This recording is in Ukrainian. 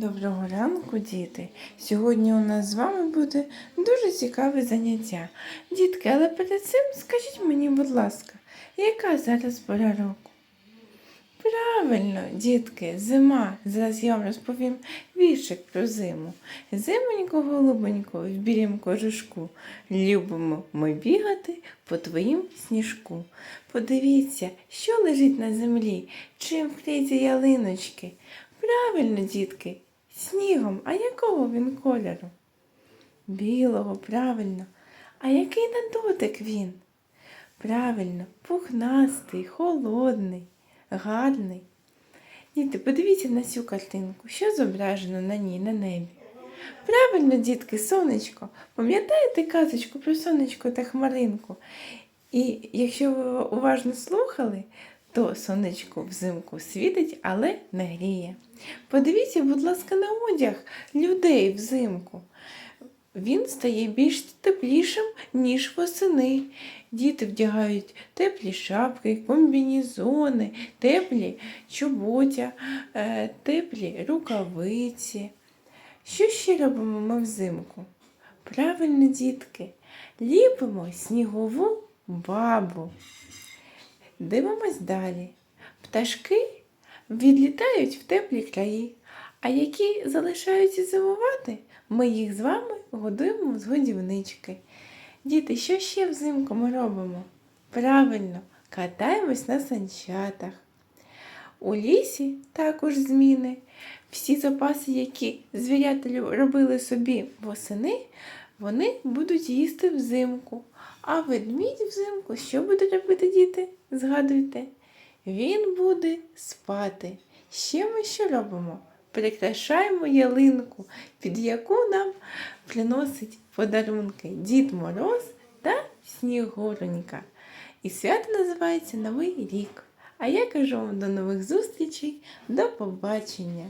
Доброго ранку, діти! Сьогодні у нас з вами буде дуже цікаве заняття. Дітки, але перед цим скажіть мені, будь ласка, яка зараз пора року? Правильно, дітки, зима. Зараз я вам розповім віршик про зиму. Зимонько, голубонько, в білім кожушку. Любимо ми бігати по твоїм сніжку. Подивіться, що лежить на землі, чим вкриті ялиночки. Правильно, дітки, снігом. А якого він кольору? Білого, правильно. А який на дотик він? Правильно, пухнастий, холодний, гарний. Діти, подивіться на цю картинку, що зображено на ній, на небі. Правильно, дітки, сонечко. Пам'ятаєте казочку про сонечко та хмаринку? І якщо ви уважно слухали, то сонечко взимку світить, але не гріє. Подивіться, будь ласка, на одяг людей взимку. Він стає більш теплішим, ніж восени. Діти вдягають теплі шапки, комбінізони, теплі чоботя, е, теплі рукавиці. Що ще робимо ми взимку? Правильно, дітки, ліпимо снігову бабу. Дивимось далі. Пташки відлітають в теплі краї, а які залишаються зимувати, ми їх з вами годуємо з годівнички. Діти, що ще взимку ми робимо? Правильно, катаємось на санчатах. У лісі також зміни. Всі запаси, які звірята робили собі восени, вони будуть їсти взимку. А ведмідь взимку що буде робити діти? Згадуйте. Він буде спати. Ще ми що робимо? Прикрашаємо ялинку, під яку нам приносить подарунки Дід Мороз та Снігуронька. І свято називається Новий рік. А я кажу вам до нових зустрічей, до побачення!